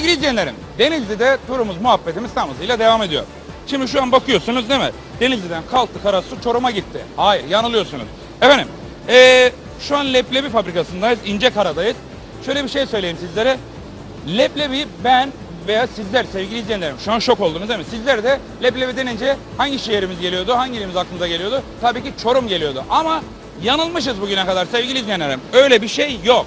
Sevgili izleyenlerim, Denizli'de turumuz, muhabbetimiz tam hızıyla devam ediyor. Şimdi şu an bakıyorsunuz değil mi? Denizli'den kalktı Karasu Çorum'a gitti. Hayır, yanılıyorsunuz. Efendim, ee, şu an leblebi fabrikasındayız, İncekara'dayız. Şöyle bir şey söyleyeyim sizlere. Leblebi ben veya sizler sevgili izleyenlerim şu an şok oldunuz değil mi? Sizler de leblebi denince hangi şehrimiz geliyordu, hangi ilimiz aklınıza geliyordu? Tabii ki Çorum geliyordu. Ama yanılmışız bugüne kadar sevgili izleyenlerim. Öyle bir şey yok.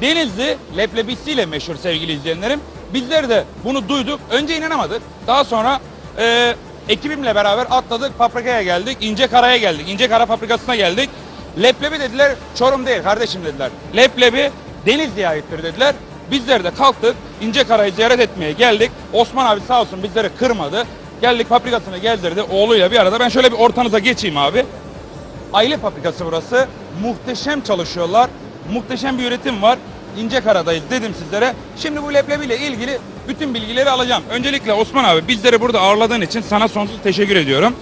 Denizli leblebisiyle meşhur sevgili izleyenlerim. Bizler de bunu duyduk. Önce inanamadık. Daha sonra e, ekibimle beraber atladık. Paprika'ya geldik. İncekara'ya geldik. İncekara fabrikasına geldik. Leblebi dediler. Çorum değil kardeşim dediler. Leblebi Denizli'ye aittir dediler. Bizler de kalktık. İncekara'yı ziyaret etmeye geldik. Osman abi sağ olsun bizleri kırmadı. Geldik fabrikasını gezdirdi. Oğluyla bir arada. Ben şöyle bir ortanıza geçeyim abi. Aile fabrikası burası. Muhteşem çalışıyorlar. Muhteşem bir üretim var. İncekara'dayız dedim sizlere. Şimdi bu leblebiyle ilgili bütün bilgileri alacağım. Öncelikle Osman abi bizleri burada ağırladığın için sana sonsuz teşekkür ediyorum.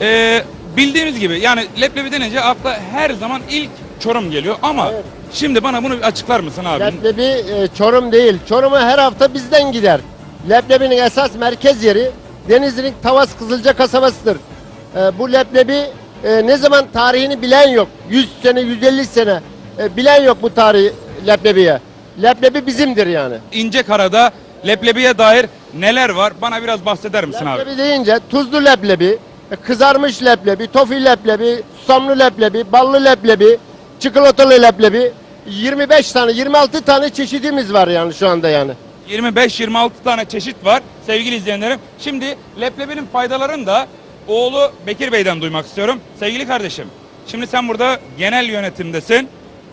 Ee, bildiğimiz gibi yani leblebi denince akla her zaman ilk Çorum geliyor ama Evet. şimdi bana bunu açıklar mısın abi? Leblebi e, Çorum değil. Çorum'a her hafta bizden gider. Leblebinin esas merkez yeri Denizli'nin Tavas Kızılca kasabasıdır. E, bu leblebi e, ne zaman tarihini bilen yok. 100 sene, 150 sene e, bilen yok bu tarihi leblebiye. Leblebi bizimdir yani. İncekara'da leblebiye dair neler var? Bana biraz bahseder misin abi? Leblebi deyince tuzlu leblebi, e, kızarmış leblebi, tofi leblebi, susamlı leblebi, ballı leblebi, çikolatalı leblebi 25 tane, 26 tane çeşidimiz var yani şu anda yani. 25-26 tane çeşit var sevgili izleyenlerim. Şimdi leblebinin faydalarını da oğlu Bekir Bey'den duymak istiyorum. Sevgili kardeşim, şimdi sen burada genel yönetimdesin.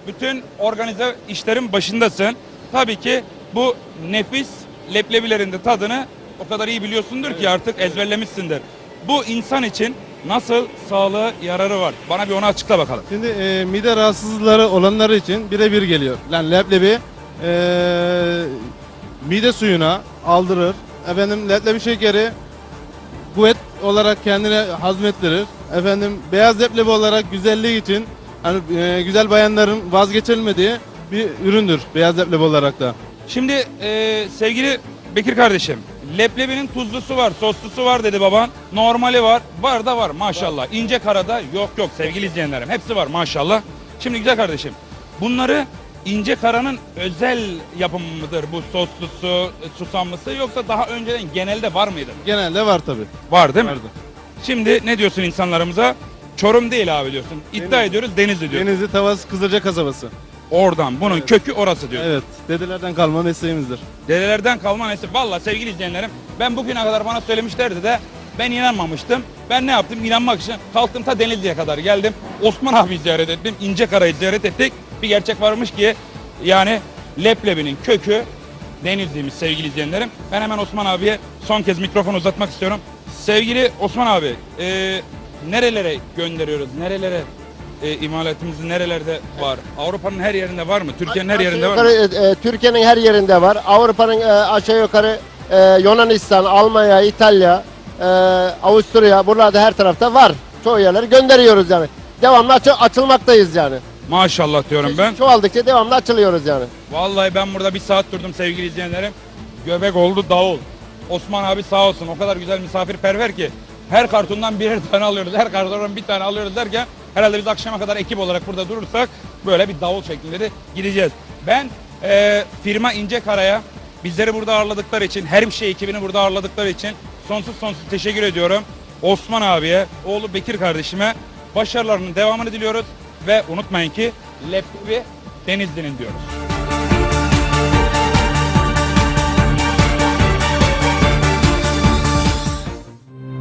Bütün organize işlerin başındasın. Tabii ki bu nefis leblebilerin de tadını o kadar iyi biliyorsundur ki artık ezberlemişsindir. Bu insan için nasıl sağlığı yararı var? Bana bir onu açıkla bakalım. Şimdi e, mide rahatsızlıkları olanları için birebir geliyor. Yani leblebi e, mide suyuna aldırır. Efendim leblebi şekeri kuvvet olarak kendine hazmettirir. Efendim beyaz leblebi olarak güzelliği için hani e, güzel bayanların vazgeçilmediği bir üründür beyaz leblebi olarak da. Şimdi e, sevgili Bekir kardeşim, leblebinin tuzlusu var, soslusu var dedi baban. Normali var, var da var maşallah. İnce karada yok yok sevgili izleyenlerim. Hepsi var maşallah. Şimdi güzel kardeşim, bunları ince karanın özel yapımı mıdır bu soslusu, susamlısı yoksa daha önceden genelde var mıydı? Genelde var tabi. Var değil mi? Vardı. Şimdi ne diyorsun insanlarımıza? Çorum değil abi diyorsun. İddia Deniz. ediyoruz Denizli diyor. Denizli Tavas Kızılca kasabası. Oradan bunun Evet. kökü orası diyor. Evet. Dedelerden kalma mesleğimizdir. Dedelerden kalma nesip. Valla sevgili izleyenlerim ben bugüne kadar bana söylemişlerdi de ben inanmamıştım. Ben ne yaptım? İnanmak için kalktım ta Denizli'ye kadar geldim. Osman abi ziyaret ettim. İncekara'yı ziyaret ettik. Bir gerçek varmış ki yani leblebinin kökü Denizli'ymiş sevgili izleyenlerim. Ben hemen Osman abiye son kez mikrofonu uzatmak istiyorum. Sevgili Osman abi e, nerelere gönderiyoruz? Nerelere e, imalatımız nerelerde var? Avrupa'nın her yerinde var mı? Türkiye'nin her yerinde var mı? e, e, Türkiye'nin her yerinde var. Avrupa'nın e, aşağı yukarı e, Yunanistan, Almanya, İtalya, e, Avusturya buralarda her tarafta var. Çoğu yerleri gönderiyoruz yani. Devamlı açı- açılmaktayız yani. Maşallah diyorum ben. Çoğaldıkça devamlı açılıyoruz yani. Vallahi ben burada bir saat durdum sevgili izleyenlerim. Göbek oldu davul. Osman abi sağ olsun o kadar güzel misafirperver ki her kartondan birer tane alıyoruz. Her kartondan bir tane alıyoruz derken herhalde biz akşama kadar ekip olarak burada durursak böyle bir davul şeklinde de gideceğiz. Ben e, firma İnce Kara'ya bizleri burada ağırladıkları için, her şey ekibini burada ağırladıkları için sonsuz sonsuz teşekkür ediyorum. Osman abiye, oğlu Bekir kardeşime başarılarının devamını diliyoruz ve unutmayın ki Leblebi Denizli'nin diyoruz.